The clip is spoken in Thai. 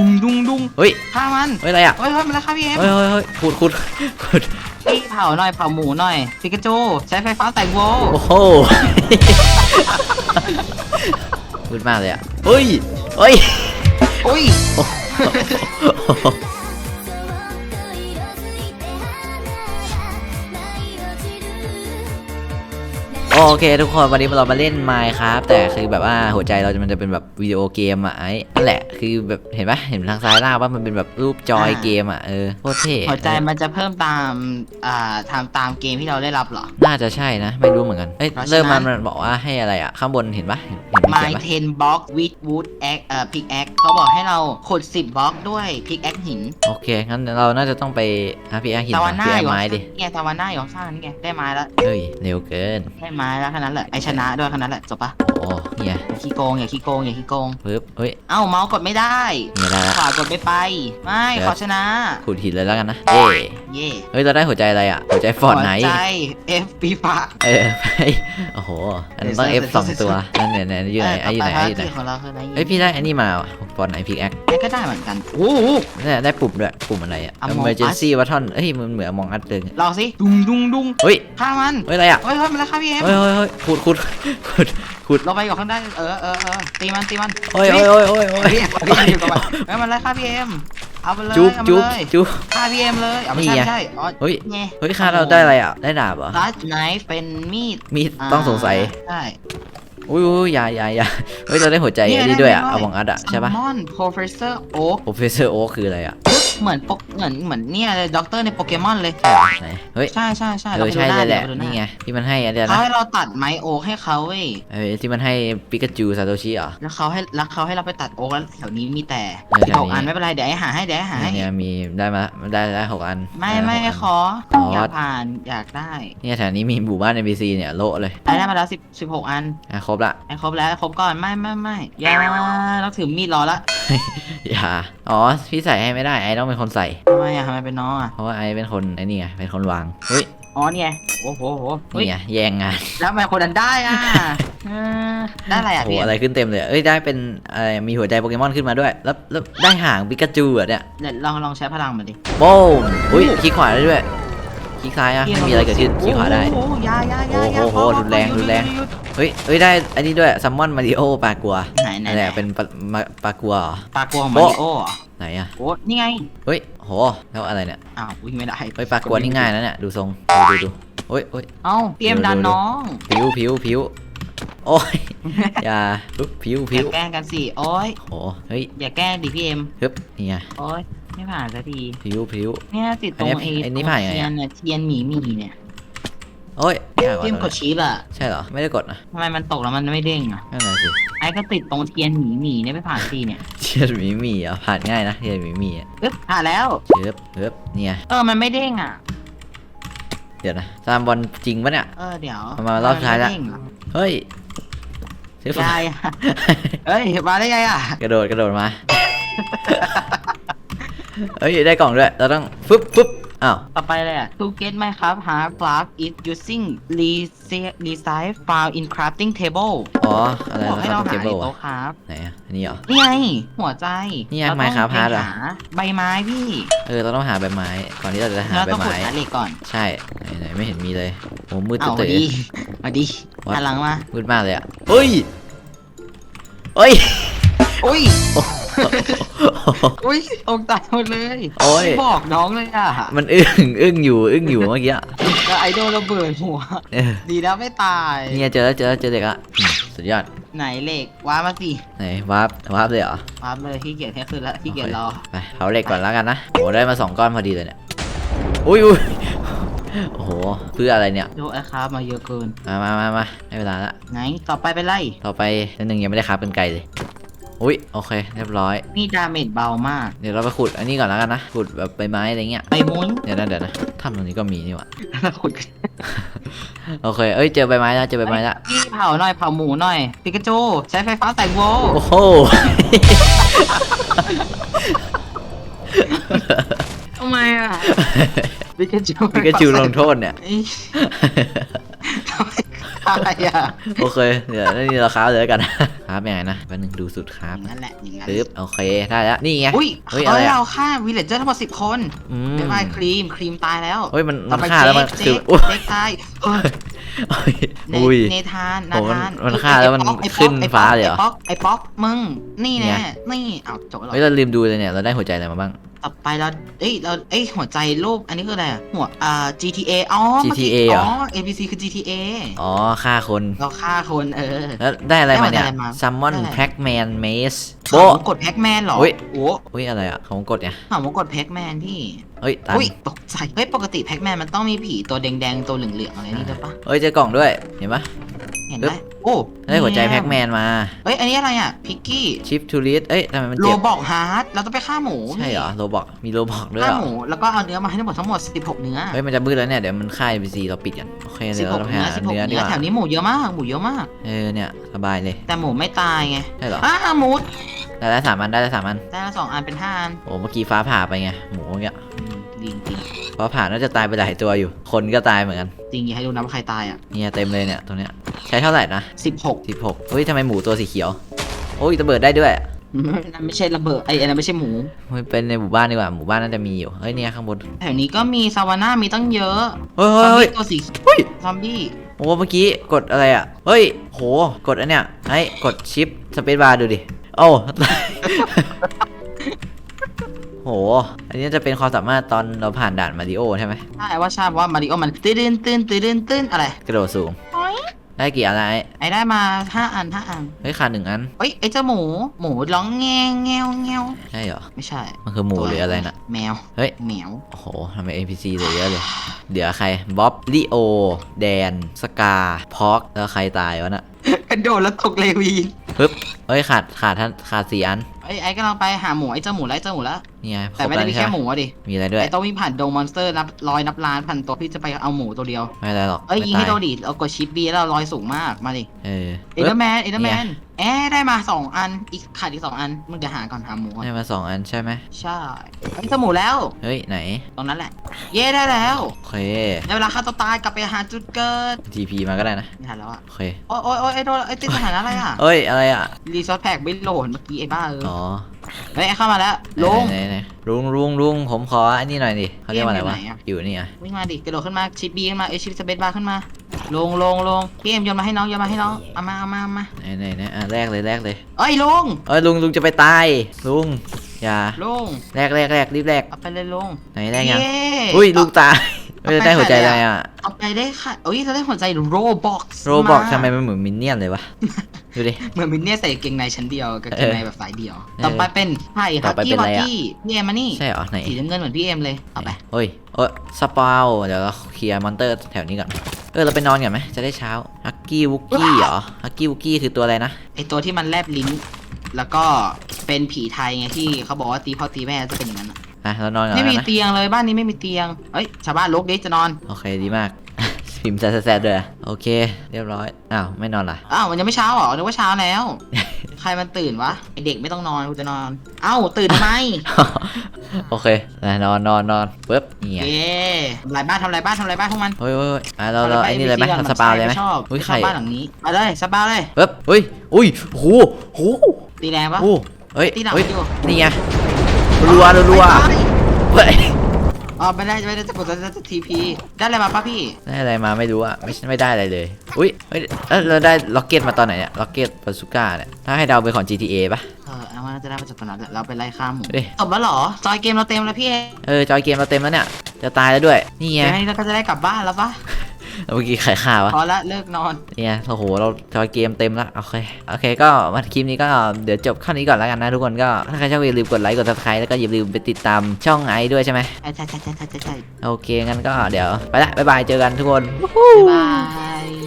ดุงดุงดุงเฮ้ยฆ่ามันเฮ้ยอะไรอะเฮ้ยเฮ้ยมันแล้วครับพี่เอ็มเฮ้ยเฮ้ยเฮ้ยขุดขุดขุดพี่เผาหน่อยเผาหมูหน่อยปิกาจูใช้ไฟฟ้าแต่งโวโอ้โหพูดมากเลยอะเฮ้ยเฮ้ยอุ้ย โอเคทุกคนวันนี้เรามาเล่นไมค์ครับแต่คือแบบว่าหัวใจเราจะมันจะเป็นแบบวิดีโอเกมอะไอ้นั่นแหละคือแบบเห็นปะเห็นทางซ้ายล่างว่ามันเป็นแบบรูปจอยเกมอะเออโคตรเท่หัวใจมันจะเพิ่มตามอ่าทำตามเกมที่เราได้รับเหรอ น่าจะใช่นะ ไม่รู้เหมือนกันเอ้ยเพราะฉะนั้นเริ่มมามันบอกว่าให้อะไรอะ ข้างบนเห็นปะเห็นเห็นมันเขีย My นปะ 10 box with wood axe เอ่อ pick axe เขาบอกให้เราขุด 10 บล็อกด้วย pick axe หินโอเคงั้นเราน่าจะต้องไปหาพี่แอร์หินตะวันหน้าพี่แออยู่ร์ไม้ดิเนี่ยตะวันหน้าอยู่ข้างๆนี่ไงได้ไม้แล้วเฮ้ยเร็วเกิน ได้ไม้แล้วแค่นั้นแหละไอชนะด้วยแค่นั้นแหละจบปะโอ้เนี่ยอย่าขี้โกงอย่าขี้โกงอย่าขี้โกงปึ๊บเฮ้ย เอ้าเมาส์กดไม่ได้เนี่ยได้ละขวากดไม่ไป ไม่เดี๋ยว ขอชนะขุดหินเลยแล้วกันนะเย้ เย่เฮ้ยเราได้หัวใจอะไรอะ หัวใจฟอร์ดไหนหัวใจ F ปีฝาเออไปโอ้โห อันนั้นต้อง F สองตัว นั่นเนี่ยเนี่ยอยู่ไหนไอ้อยู่ไหนไอ้อยู่ไหนของเราคืออะไรเฮ้ยพี่ได้อันนี้มาว่ะฟอร์ดไหนพิกแอคนี่ก็ได้เหมือนกันโอ้โหเนี่ยได้ปุ่มด้วย ปุ่มอะไรอะ Among Us emergency button เฮ้ยมันเหมือนมองอัดเลยลองสิ ดุงดุงดุงเฮ้ยฆ่ามันเฮ้ยอะไรอะเฮ้ยเฮ้ยมันแล้วครับพี่เอ็มเฮ้ยเฮ้ยเฮ้ยขุดขุดขุดขุดเราไปอยู่ข้างใต้เออเออเออตีมันตีมันโอ้ยโอ้ยโอ้ยโอ้ยโอ้ยพี่พี่อยู่กับมันเฮ้ยมันแล้วครับพี่เอ็ม เอาไปเลยจุ๊บเอาไปจุ๊บเลยจุ๊บ ฆ่าพี่เอ็มเลยเอาไม่นี่ใช่ไง ไม่ใช่อ๋อเฮ้ย ไงเฮ้ยค่าเราได้อะไรอะ ได้ดาบเหรอ ลัดไนฟ์เป็นมีดมีต้องสงสัย ใช่อุ้ยอุ้ยอยาอยาอยาเฮ้ย เราได้หัวใจอันนี้ด้วยอะเอามองอัดอะใช่ปะ มอน professor oak professor oak คืออะไรอะ เหมือนปกเหมือนเหมือนเนี่ยเลยด็อกเตอร์ในโปเกมอนเลยใช่เหรอไหนเฮ้ยใช่ใช่ใช่เอเราอไปดูใช่หน้าเลยแหละเราไปดูหน้านี่ไงที่มันให้อันเดียวเขานะให้เราตัดไม้โอ๊กให้เขาเว้ยเออที่มันให้ปิกาจูซาโตชิเหรอ แล้วเขาให้แล้วเขาให้เราไปตัดโอ๊กแล้วแถวนี้มีแต่เออสิบหกแถวนี้อันไม่เป็นไรเดี๋ยวให้หาให้เดี๋ยวให้หาให้เนี่ยมีได้มาได้ได้หกอันไม่ด้ไม่หกอันขออ๋ออยากผ่านอยากได้เนี่ยแถวนี้มีหมู่บ้าน NPC เนี่ยโละเลยได้ได้มาแล้วสิบสิบหกอันอะครบละไอ้ครบแล้วครบก่อนไม่ไม่ไม่อย่าเราถือมีดรอละ อย่าอ๋อพี่ใส่ให้ไม่ได้ไอ้ต้องเป็นคนใส่ ทำไมอะทำไมเป็นน้องอะเพราะว่าไอ้เป็นคนไอ้นี่ไงเป็นคนวางเฮ้ยอ๋อเนี่ย โอ้โหโหเฮ้ยนี่ไงแย่งงานแล้วทำไมคนนั้นได้อะเออได้อะไรอะโอ้โหพี่อะไรขึ้นเต็มเลยเอ้ยได้เป็นอะไรมีหัวใจโปเกมอนขึ้นมาด้วย แล้วแล้วได้หางปิกาจูอะเนี่ยเดี๋ยวลองลองใช้พลังมาดิโป้งอุ้ยคลิกขวาได้ด้วย คลิกซ้ายอะไม่มีอะไรเกิดขึ้นคลิกขวาได้ โอ้โหยายายายาโอ้โหพอรุนแรงพอรุนแรง หยุดหยุดหยุดเฮ้ยเฮ้ยได้ อันนี้ด้วยซัมมอนมาริโอปลากัวไหนไหนนั่นแหละเป็นปลามาปลากัวเหรอ ปลากลัวของมาริโอเหรอไหนอะโอ้นี่ไงเฮ้ยโหแล้วอะไรเนี่ย อ้าววิ่งไม่ได้เฮ้ยปลากัวนี่ง่ายนะเนี่ยดูทรงดูดูดูโอ้ยโอ้ยเอ้าเตรียมดูดูดันน้องผิวผิวผิวโอ้ยอย่าปึ๊บผิวอผิย่าวแกล้งกันสิโอ้ยโหเฮ้ยอย่าแกล้งดิพี่เอ็มฮึบนี่ไงโอ้ย ไม่ผ่านสักทีผิวผิว เนี่ยติดตรงอันเอนี้อันนี้ผ่านยังไง เทียอะนเนี่ยเทียนหมีหมีเนี่ยโอ้ยยากกว่าพี่เอ็มตกอนดนั้นชี้ล่ะใช่เหรอ ไม่ได้กดนะทำไมมันตกแล้วมันไม่เด้งอะนั่นแหละสิไอ้ก็ติดตรงเทียนหมีหมีเนี่ยไม่ผ่านทีเนี่ยเชียร์หมีหมีอะผ่านง่ายนะเชียร์หมีหมีอะปึ๊บผ่านแล้ว เชิบเชิบเนี่ย เออมันไม่เด้งอะเดี๋ยวนะตามบอลจริงปะเนี่ย เออเดี๋ยวประมาณรอบสุดท้ายละ มันไม่เด้งอะเฮ้ยซื้อฝา ยายอะเฮ้ยมาได้ไงอะ กระโดดกระโดดมา เฮ้ยได้กล่องด้วยเราต้องฟึบฟึบอ้าว ต่อไปเลยอะ to get my craft hard block is using resi- resize file in crafting table อ๋อ อะไรบอกนะให้ครัเราบเทหาเบิลในโต๊ะอะครับ ไหนอะอันนี้เหรอ นี่ไง หัวใจนี่ไงเราต้อง Minecraft ไป Hard เหรอหาใบไม้พี่เออ เราต้องหาใบไม้ ก่อนที่เราจะหาเราใบต้องขุดไม้ หาเหล็กก่อน ใช่ ไหนไหนไม่เห็นมีเลยโอ้มืดเอาตื่มานดีมาดี What? หันหลังมา มืดมากเลยอะเฮ้ยเฮ้ย อุ้ยอุ้ ยตกใจหมดเลยโอ้ย ไม่บอกน้องเลยอะมันอึ้งอึ้งอยู่อึ้งอยู่เมื่อกี้อะแล้วไอโดนระเบิดหัว เออดีแล้วไม่ตาย เนี่ยเจอแล้วเจอแล้วเจอเด็กอะอืมสุดยอดไหนเหล็กว้ามาสิไหนวาร์ปวาร์ปเลยเหรอว้าเลยขี้เกียจแค่คืนละขี้เกียจรอไปเผาเหล็กก่อนแล้วกันนะโอ้ได้มาสองก้อนพอดีเลยเนี่ยอุ้ยอุ้ยโอ้โหเพื่ออะไรเนี่ยโยไอ้ครับมาเยอะเกิน มามามามาได้เวลาละไหนต่อไปเป็นไรต่อไปนิดนึงยังไม่ได้คราบเป็นไก่เลย อุ้ยโอเค เรียบร้อย นี่ดาเมจเบามาก เดี๋ยวเราไปขุดอันนี้ก่อนแล้วกันนะขุดแบบใบไม้อะไรเงี้ยไปมุ้งเดี๋ยวนะเดี๋ยวนะถ้ำตรงนี้ก็มีนี่หว่าแล้วขุดกันโอเคเอ้ยเจอใบไม้แล้วเจอใบไม้แล้วพี่เผาหน่อยเผาหมูหน่อยปิกาจูใช้ไฟฟ้าแต่งโวโอ้โหทำไมอะปิกาจูปิกาจูลงโทษเนี่ยเอ้ยทำไมได้อะโอเค เดี๋ยวนี่เราค้าเลยแล้วกันครับยังไงนะแป๊บนึงดูสุดครับอย่างนั้นแหละอย่างนั้นปึ๊บโอเคได้แล้วนี่ไงอุ้ยเฮ้ยเขาอะไรให้อะเราฆ่าวิลเลจเจอร์ทั้งหมดสิบคนอืมเดี๋ยวไปครีมครีมตายแล้วเฮ้ยมันต่มัอนไปฆ่าแล้วมันเจคือคอุ้ยเจคตายเฮ้ยโอ้ยเนอุ้ย เนธานโอ้นามันธานมันฆ่าแล้วมันไอ้ป๊อกขึ้นไอ้ป๊อกฟ้าเลยเหรอไอ้ป๊อกไอ้ป๊อกมึงนี่เนี่แน่ย นี่เอาจบแล้วเฮ้ยเราลืมดูเลยเนี่ยเราได้หัวใจอะไรมาบ้าง ต่อไปเราเอ้ยเราเอ้ยหัวใจรูปอันนี้คืออะไรอะหัวอ่า GTA อ๋อเมื่อกี้ GTA เหรอ อ๋อ ABC คือ GTA อ๋อฆ่าคน เราฆ่าคนเออ แล้วได้อะไรมาเนี่ยได้อะไรมาซัมมอนได้อะไร แพ็กแมนเมสเขาโบกดแพ็กแมนเหรออุ๊ย โอ้อุ้ยอะไรอะของกดเนี่ยถามว่ากดแพ็กแมนพี่ เฮ้ยตันอุ้ยตกใจ เฮ้ย ปกติแพ็กแมนมันต้องมีผีตัวแดงๆ ตัวเหลืองๆอะไรนี่ด้วยปะเฮ้ยเจอกล่องด้วยเห็นปะ เห็นไหมโอ้ได้หัวใจแพ็กแมนมาเฮ้ย อันนี้อะไรอะ พิกกี้ ชิปทูริสเอ้ยทำไมมันโลเจ็บ บอกฮาร์ดเราต้องไปฆ่าหมูใช่เหรอโรบอกมีโรบอกด้วยฆ่าเหรอหมู แล้วก็เอาเนื้อมาให้ทั้งหมดทั้งหมด 16 เนื้อเฮ้ยมันจะมืดแล้วเนี่ยเดี๋ยวมันค่าย NPC เราปิดกันโอเคเดี๋ยวเรา16ต้องไปเนื้อหา16เนื้อดีเนื้กอ ว่าแถวนี้หมูเยอะมาก หมูเยอะมาก เออเนี่ยสบายเลยแต่หมูไม่ตายไงใช่เหรออ่าหมูได้แล้วสามอันได้แล้วสามอันได้ละสองอันเป็นห้าอันโอ้เมื่อกี้ฟ้าผ่าไปไงหมูเงี้ยอืมจริงจริงฟ้าผ่าน่าจะตายไปหลายตัวอยู่ คนก็ตายเหมือนกันจริงอย่าให้ดูนะว่าใครตายอะเนี่ยเต็มเลยเนี่ยตรงเนี้ย ใช้เท่าไหร่นะ16 16เฮ้ยทำไมหมูตัวสีเขียว โอ้ยระเบิดได้ด้วยนั่นไม่ใช่ระเบิดไอ้อันนั้นไม่ใช่หมูเฮ้ยเป็นในหมู่บ้านดีกว่าหมู่บ้านน่าจะมีอยู่เฮ้ยเนี่ยข้างบนแถวนี้ก็มีซาวาน่ามีตั้งเยอะเฮ้ยซอมเฮ้ยบี้ตัวสีเฮ้ยซอมบี้โอ้เมื่อกี้กดอะไรอะเฮ้ยโหกดอันเนี้ยไอ้กดชิปสเปซบาร์ดูดิโอ้โห อันนี้จะเป็นความสามารถตอนเราผ่านด่านมาริโอใช่ไหมใช่ว่าใช่เพราะว่ามาริโอมันตื้นตื้นตื้นตื้นตื้นอะไร กระโดดสูงโอ๊ย ได้กี่อะไร ไอ้ได้มาห้าอันห้าอันเฮ้ยขาดหนึ่งอันเฮ้ยไอ้เจ้าหมู หมูร้องแงวแงวแงวใช่เหรอ ไม่ใช่ มันคือหมูตัว หรืออะไรน่ะ แมวเฮ้ย แมวโอ้โหทำไม NPC เหลือเยอะเลย เดี๋ยวใคร บ๊อบลิโอ แดน สกา พอก แล้วใครตายวะน่ะ กระโดดแล้วตกเลวีนปึ๊บเฮ้ยขาดขาดท่านขาดสี่อันไอ้ไอ้ก็เราไปหาหมูไอ้เจ้าหมูแล้วไอ้เจ้าหมูแล้วนี่ไงครแต่บไม่แล้ได้วมีนี่ใช่แค่ไหหมมูอะดิมีอะไรด้วยไอ้ต้องมีผ่านโดมมอนสเตอร์นับร้อยนับล้านพันตัวพี่จะไปเอาหมูตัวเดียวไม่ได้หรอกเอ้ยไม่ยิงตาให้โดนดิเรากดชิปบีแล้วเราลอยสูงมากมาดิเออเอเดอร์แมนเอเดอร์แมเนี่ นยแอะได้มาสองอัน อีกขาดอีกสองอัน มึงเดี๋ยวหาก่อนหาหมูก่อนได้มาสองอันใช่ไหมใช่ไอ้เจ้าหมูแล้ว เฮ้ยไหน ตรงนั้นแหละ เย่ได้แล้วโอเคได้เวลาฆ่าตัวตายกลับไปหาจุดเกิด TP มาก็ได้นะไม่ทันแล้วอะโอเคโอ้ยโอ้ยโอ้ยไอ้โดนไอ้ติดสถานะอะไรอะเอ้ยอะไรอะรีซอสแพ็กไม่โหลดเมื่อกี้ไอ้บ้าเอออ๋อเฮ้ยไอ้เข้ามาแล้วลง ไหนไหนไหนลุงลุงลุงผมขออันนี้หน่อยดิเขาเรียกว่าอะไรวะเกมอยู่ไหนอะ อยู่นี่อะวิ่งมาดิกระโดดขึ้นมาชิปบีขึ้นมาเอ้ยชิปสเปซบาร์ขึ้นมา ลงลงลงพี่เอ็มโยนมาให้น้องโยนมาให้น้องเอามาเอามาเอามาไหนไหนไหนอะแรกเลยแรกเลยเอ้ยลงเอ้ยลุงลุงจะไปตายลุงอย่าลงแรกแรกแรกรีบแรกเอาไปเลยลงไหนแรกยังเย้อุ้ยลุงตายเอาไม่ได้ไปได้หัวใจใส่อะไรเลยอะอะเอาไปได้ค่ะเอ้ยเราได้หัวใจโรบ็อกซ์โรบอกทำไมมันเหมือนมินเนี่ยนเลยวะดูดิเหมือนมินเนี่ยใส่กางเกงในชั้นเดียวกับกางเกงในแบบสายเดียวเออต่อไปเป็นไผ่คต่รัอบไปเป็กี้นวออะไรอะกี้พี่เอ็มมานี่ใช่เหรอไหนสีน้ำเงินเหมือนพี่เอ็มเลยเอาไปเฮ้ยเอ้ยสปาวเดี๋ยวเราเคลียร์มอนเตอร์แถวนี้ก่อน เออเราไปนอนก่อนไหมจะได้เช้าฮักกี้วุกกี้เหรอฮักกี้วุกกี้คือตัวอะไรนะไอตัวที่มันแลบลิ้น แล้วก็เป็นผีไทยไงที่เขาบอกว่าตีพ่อตีแม่จะเป็นอย่างนั้นอะอะเรานอนก่อนไม่แล้วมีนะเตียงเลยบ้านนี้ไม่มีเตียงเอ้ยชาวบ้านลุกดิจะนอน โอเคดีมาก พิมพ์แซดๆด้วยโอเค เรียบร้อย อ้าว ไม่นอนล่ะอ้าวมันยังไม่เช้าเหรอนึกว่าเช้าแล้ว ใครมันตื่นวะไอเด็กไม่ต้องนอนกูจะนอนเอ้าตื่นทำไมโอเคนะนอนนอนนอนปึ๊บนี่ไงเย้ทำลายบ้านทำลายบ้านทำลายบ้านพวกมันเฮ้ยเฮ้ยเฮ้ยอะเราเราไอ้นี่เลยไหมทำเราสปาวเลยไหมชอบอุ้ยชไข่อบบ้านหลังนี้ไปเลยสปาเลยปึ๊บเฮ้ยอุ้ยโอ้โหโอ้โหตีแรงปะโอ้โหเฮ้ยตีหนักเฮ้ยอยู่นี่ไงรัวรัวรัวไปเฮ้ย อ๋อไม่ได้ไม่ได้จะกดจะจะทีพีได้อะไรมาปะพี่ได้อะไรมาไม่รู้อะไม่ไม่ได้อะไรเลย อุ้ยเฮ้ยเอ้ยเราได้ล็อกเก็ตมาตอนไหนเนี่ยล็อกเก็ตปาซูก้าเนี่ยถ้าให้เดาเป็นของ GTA ปะเออเอาว่าน่าจะได้มาจากตรงนั้นแหละเราไปไล่ฆ่าหมูดิจบแล้วเหรอจอยเกมเราเต็มแล้วพี่เอเออจอยเกมเราเต็มแล้วเนี่ยจะตายแล้วด้วยนี่ไงเดี๋ยวให้เราก็จะได้กลับบ้านแล้วปะ เมื่อกี้ไข่ข่าวะพอละเลิกนอนเนี่ยโอ้โหเราจอยเกมเต็มแล้วโอเคโอเค ก็มาคลิปนี้ก็เดี๋ยวจบแค่นี้ก่อนแล้วกันนะทุกคนก็ถ้าใครชอบอย่าลืมกดไลค์กด subscribe แล้วก็อย่าลืมไปติดตามช่องไอซ์ด้วยใช่ไหมใช่ใช่ใช่ใช่ใช่ใช่โอเคงั้นก็เดี๋ยวไปละบ๊ายบายเจอกันทุกคนบ๊ายบาย